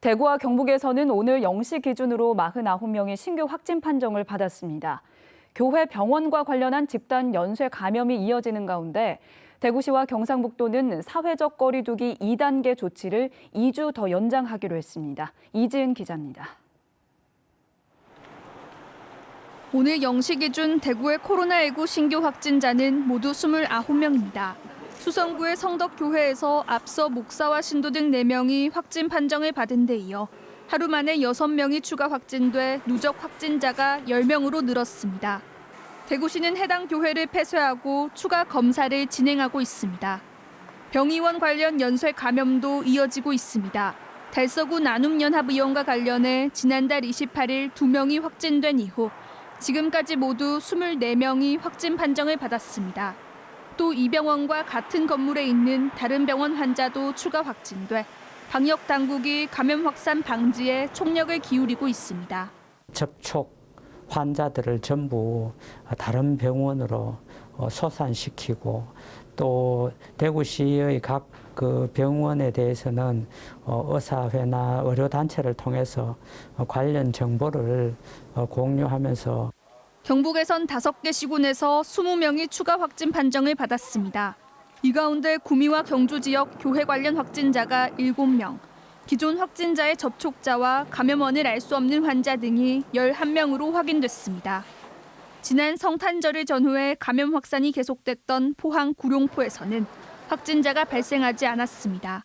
대구와 경북에서는 오늘 0시 기준으로 49명이 신규 확진 판정을 받았습니다. 교회 병원과 관련한 집단 연쇄 감염이 이어지는 가운데 대구시와 경상북도는 사회적 거리두기 2단계 조치를 2주 더 연장하기로 했습니다. 이지은 기자입니다. 오늘 0시 기준 대구의 코로나19 신규 확진자는 모두 29명입니다. 수성구의 성덕교회에서 앞서 목사와 신도 등 4명이 확진 판정을 받은 데 이어 하루 만에 6명이 추가 확진돼 누적 확진자가 10명으로 늘었습니다. 대구시는 해당 교회를 폐쇄하고 추가 검사를 진행하고 있습니다. 병의원 관련 연쇄 감염도 이어지고 있습니다. 달서구 나눔연합의원과 관련해 지난달 28일 2명이 확진된 이후 지금까지 모두 24명이 확진 판정을 받았습니다. 또 이 병원과 같은 건물에 있는 다른 병원 환자도 추가 확진돼 방역 당국이 감염 확산 방지에 총력을 기울이고 있습니다. 접촉 환자들을 전부 다른 병원으로 어, 소산시키고 또 대구시의 각 그 병원에 대해서는 어, 의사회나 의료단체를 통해서 어, 관련 정보를 어, 공유하면서 경북에선 5개 시군에서 20명이 추가 확진 판정을 받았습니다. 이 가운데 구미와 경주 지역 교회 관련 확진자가 7명, 기존 확진자의 접촉자와 감염원을 알 수 없는 환자 등이 11명으로 확인됐습니다. 지난 성탄절을 전후해 감염 확산이 계속됐던 포항 구룡포에서는 확진자가 발생하지 않았습니다.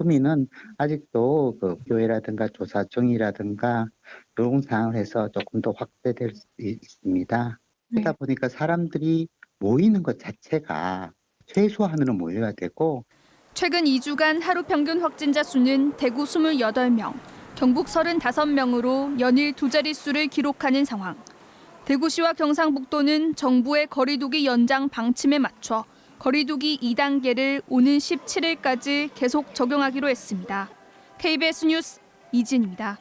구미는 아직도 그 교회라든가 조사청이라든가 이런 상황을 해서 조금 더 확대될 수 있습니다. 그러다 보니까 사람들이 모이는 것 자체가 최소한으로 모여야 되고 최근 2주간 하루 평균 확진자 수는 대구 28명, 경북 35명으로 연일 두 자릿수를 기록하는 상황. 대구시와 경상북도는 정부의 거리두기 연장 방침에 맞춰 거리두기 2단계를 오는 17일까지 계속 적용하기로 했습니다. KBS 뉴스 이진입니다.